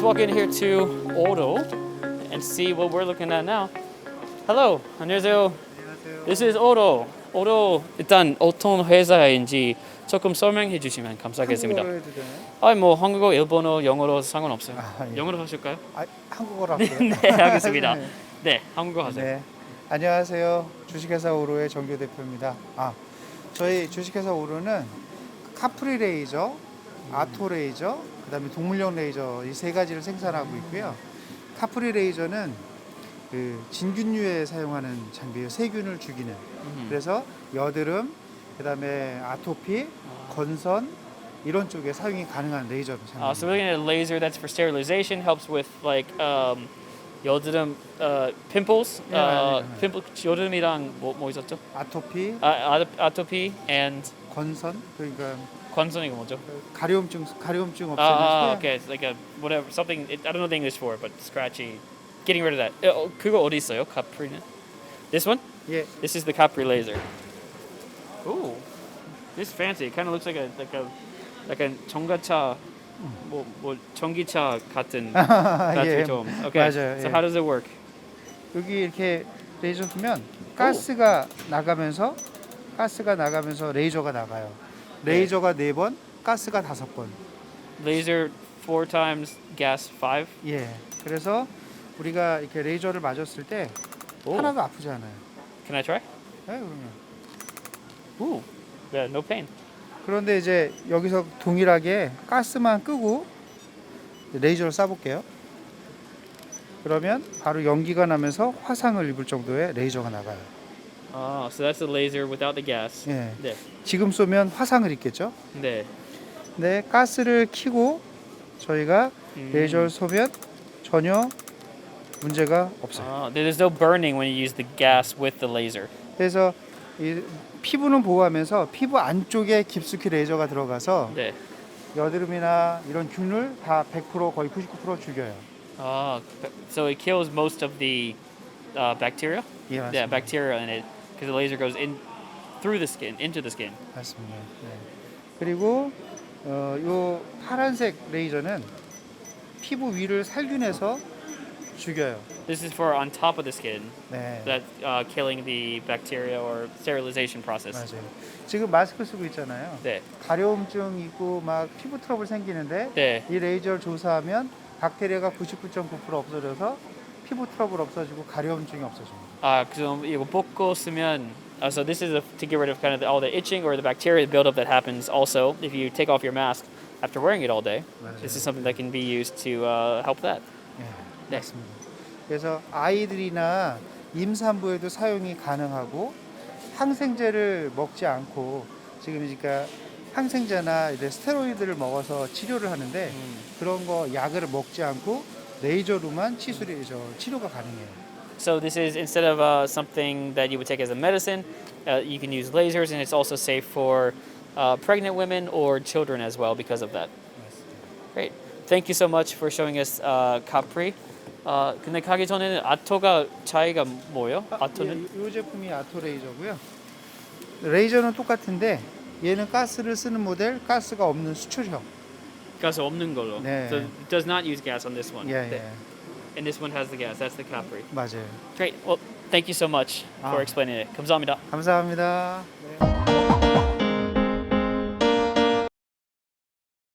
in here to Odo and see what we're looking at now. Hello, 안녕하세요. This is Odo. Odo 일단 어떤 회사인지 조금 설명해 주시면 감사하겠습니다. 한국어로 해도 되나요? 아니 뭐 한국어, 일본어, 영어로 상관없어요. 아, 예. 영어로 하실까요? 아, 한국어로 할게요. 네, 하겠습니다. 네. 네, 한국어 하세요. 네. 안녕하세요. 주식회사 오로의 정교 대표입니다. 아, 저희 주식회사 오로는 카프리 레이저, 아토 레이저, 그다음에 동물용 레이저 이 세 가지를 생산하고 있고요. 카프리 레이저는 그 진균류에 사용하는 장비예요. 세균을 죽이는. 음. 그래서 여드름, 그다음에 아토피, 건선 이런 쪽에 사용이 가능한 레이저 장비. Uh, so we're looking at a laser that's for sterilization, helps with like um, 여드름 uh, pimples. 네, uh, 네, 네. pimple 여드름이랑 뭐, 뭐 있었죠? 아토피, 아, 아, 아토피 and 건선 그러니까 관선이가 뭐죠? 가려움증 가려움증 없애는 아, 소양- okay, it's like a whatever something. It, I don't know the English for it, but scratchy. Getting rid of that. 어, 그거 어디 있어요? 카프리는? This one? 예, This is the Capri laser. Ooh, this is fancy. It kind of looks like a like a like a 전기차 뭐, 뭐 전기차 같은 같은 예. 좀. Okay. 맞아요, So 예. how does it work? 여기 이렇게 레이저 두면 가스가 나가면서 가스가 나가면서 레이저가 나가요. 레이저가 네 번, 가스가 다섯 번. Laser four times, gas five. 예. 그래서 우리가 이렇게 레이저를 맞았을 때 오. 하나도 아프지 않아요. Can I try? 예, 그러면. Ooh. Yeah, no pain. 그런데 이제 여기서 동일하게 가스만 끄고 레이저를 쏴볼게요. 그러면 바로 연기가 나면서 화상을 입을 정도의 레이저가 나가요. Oh, so that's the laser without the gas. 예. 네. 지금 쏘면 화상을 입겠죠. 네. 네, 가스를 켜고 저희가 음. 레이저를 쏘면 전혀 문제가 없어요. Ah, there's no burning when you use the gas with the laser. 그래서 이 피부는 보호하면서 피부 안쪽에 깊숙이 레이저가 들어가서 네. 여드름이나 이런 균을 다 100% 거의 99% 죽여요. Ah, so it kills most of the uh, bacteria. 예, Yeah, 맞습니다. bacteria in it because the laser goes in through the skin into the skin. 맞습니다. 네. 그리고 어, 요 파란색 레이저는 피부 위를 살균해서 죽여요. This is for on top of the skin 네. that uh, killing the bacteria or sterilization process. 맞아요. 지금 마스크 쓰고 있잖아요. 네. 가려움증 있고 막 피부 트러블 생기는데 네. 이 레이저를 조사하면 박테리아가 99.9% 없어져서 피부 트러블 없어지고 가려움증이 없어집니다. 아, 그럼 이거 벗고 쓰면 uh, so this is a, to get rid of kind of the, all the itching or the bacteria buildup that happens also if you take off your mask after wearing it all day. This is something that can be used to uh, help that. 예, 네. 맞습니다. 그래서 아이들이나 임산부에도 사용이 가능하고 항생제를 먹지 않고 지금 그러니까 항생제나 이제 스테로이드를 먹어서 치료를 하는데 그런 거 약을 먹지 않고 레이저로만 치술이 저 치료가 가능해요. So this is instead of uh, something that you would take as a medicine, uh, you can use lasers, and it's also safe for uh, pregnant women or children as well because of that. Great. Thank you so much for showing us uh, Capri. 어, 근데 가기 전에는 아토가 차이가 뭐예요? 아토는 이, 이 제품이 아토 레이저고요. 레이저는 똑같은데 얘는 가스를 쓰는 모델, 가스가 없는 수출형. 가스 없는 걸로. 네. So it does not use gas on this one. 예, 네. 예. And this one has the gas. That's the Capri. 맞아요. Great. Well, thank you so much for 아. explaining it. 감사합니다. 감사합니다. 네.